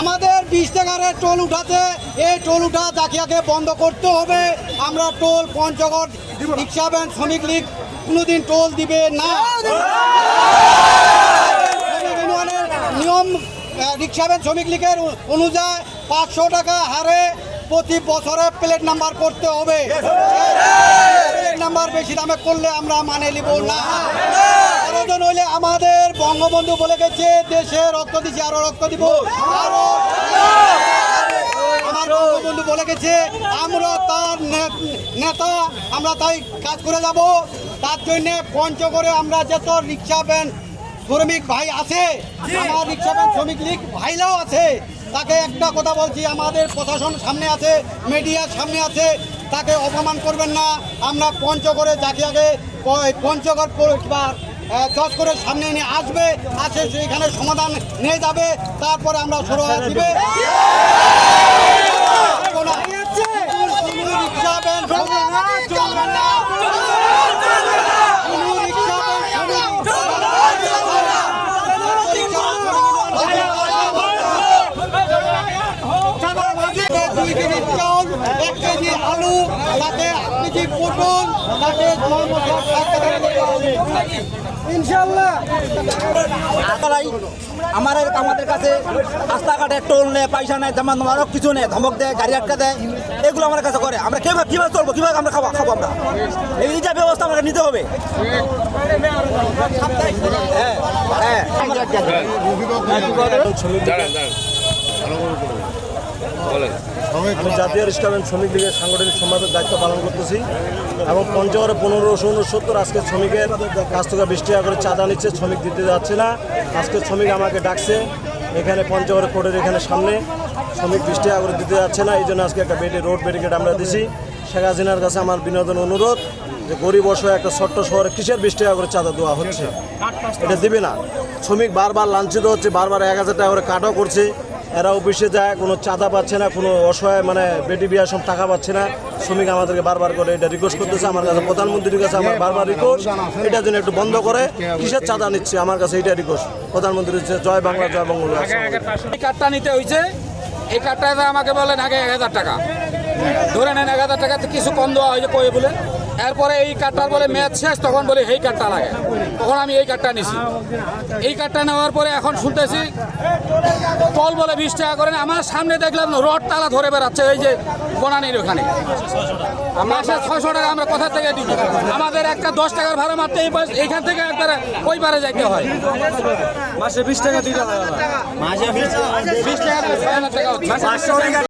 আমাদের বিশ টোল উঠাতে, এই টোল উঠা জাকিয়াকে বন্ধ করতে হবে। আমরা টোল পঞ্চগড় রিক্সা ভ্যান শ্রমিক লীগ কোনোদিন টোল দিবে না। নিয়ম রিক্সা ভ্যান শ্রমিক লীগের অনুযায়ী পাঁচশো টাকা হারে প্রতি বছরে প্লেট নাম্বার করতে হবে। প্লেট নাম্বার বেশি দামে করলে আমরা মানে নিব না। প্রয়োজন হইলে আমাদের বঙ্গবন্ধু বলে গেছে দেশে রক্ত দিছি আরও রক্ত দিব। আরও আমার বঙ্গবন্ধু বলে গেছে আমরা তার নেতা আমরা তাই কাজ করে যাব। তার জন্য পঞ্চগড়ে আমরা যত রিক্সা ভ্যান শ্রমিক ভাই আছে আমার রিক্সা ভ্যান শ্রমিক লীগ ভাইরাও আছে। তাকে একটা কথা বলছি আমাদের প্রশাসন সামনে আছে মিডিয়ার সামনে আছে তাকে অপমান করবেন না। আমরা পঞ্চগড়ে যাকে আগে পঞ্চগড় চস করে সামনে নিয়ে আসবে আসে সেইখানে সমাধান নিয়ে যাবে তারপরে আমরা হয়ে ভ্যান শ্রমিক- দুই কেজি চাউল এক কেজি আলু তাতে এক কেজি পটল তাতে নয় মশলা আপনারাই আমার আমাদের কাছে রাস্তাঘাটে টোল নেয় পয়সা নেয় যেমন আমারও কিছু নেই ধমক দেয় গাড়ি আটকা দেয় এগুলো আমার কাছে করে। আমরা কীভাবে কীভাবে চলবো কীভাবে আমরা খাব খাব আমরা? এই যা ব্যবস্থা আমাকে নিতে হবে। হ্যাঁ হ্যাঁ। দাঁড়ান দাঁড়ান। বলেন। আমি জাতীয় রিক্সাভ্যান শ্রমিক লীগের সাংগঠনিক সম্পাদক দায়িত্ব পালন করতেছি এবং পঞ্চগড়ে পনেরোশো উনসত্তর আজকে শ্রমিকের কাছ থেকে বিশ টাকা করে চাঁদা নিচ্ছে শ্রমিক দিতে যাচ্ছে না। আজকে শ্রমিক আমাকে ডাকছে এখানে পঞ্চগড়ে কোর্টের এখানে সামনে শ্রমিক বিশ টাকা করে দিতে যাচ্ছে না এই জন্য আজকে একটা বেডে রোড ব্যারিকেড আমরা দিছি। শেখ হাসিনার কাছে আমার বিনোদন অনুরোধ যে গরিব অসহায় একটা ছোট্ট শহরে কিসের বিশ টাকা করে চাঁদা দেওয়া হচ্ছে? এটা দিবে না। শ্রমিক বারবার লাঞ্ছিত হচ্ছে বারবার এক হাজার টাকা করে কাটও করছে। এরা অফিসে যায়, কোনো চাঁদা পাচ্ছে না, কোনো অসহায় মানে বেটি বিয়ার সব টাকা পাচ্ছে না। শ্রমিক আমাদেরকে বারবার করে এটা রিকোয়েস্ট করতেছে, আমার কাছে প্রধানমন্ত্রীর কাছে আমার বারবার রিকোয়েস্ট এটা যেন একটু বন্ধ করে, কিসের চাঁদা নিচ্ছে? আমার কাছে এটা রিকোয়েস্ট প্রধানমন্ত্রী জয় বাংলা, জয় বঙ্গল এই কার্ডটা নিতে হয়েছে এই কার্ডটা আমাকে বলেন আগে এক হাজার টাকা। ধরে নেন এক হাজার টাকাতে কিছু কম দেওয়া হয়েছে কয়ে বলে এরপরে এই কার্ডটার বলে ম্যাচ শেষ তখন বলে এই কার্ডটা লাগে। তখন আমি এই কার্ডটা নিছি। এই কার্ডটা নেওয়ার পরে এখন শুনতেছি টল বলে বিশ টাকা করেন আমার সামনে দেখলাম রড তালা ধরে বেড়াচ্ছে এই যে বনানির ওখানে। মাসে ছয়শো টাকা আমরা কোথা থেকে দিই আমাদের একটা দশ টাকার ভাড়া মারতে এই পাশ- এইখান থেকে একবারে ওই পারে যাইতে হয়। মাসে বিশ টাকা দিতে হয়। বিশ টাকা টাকা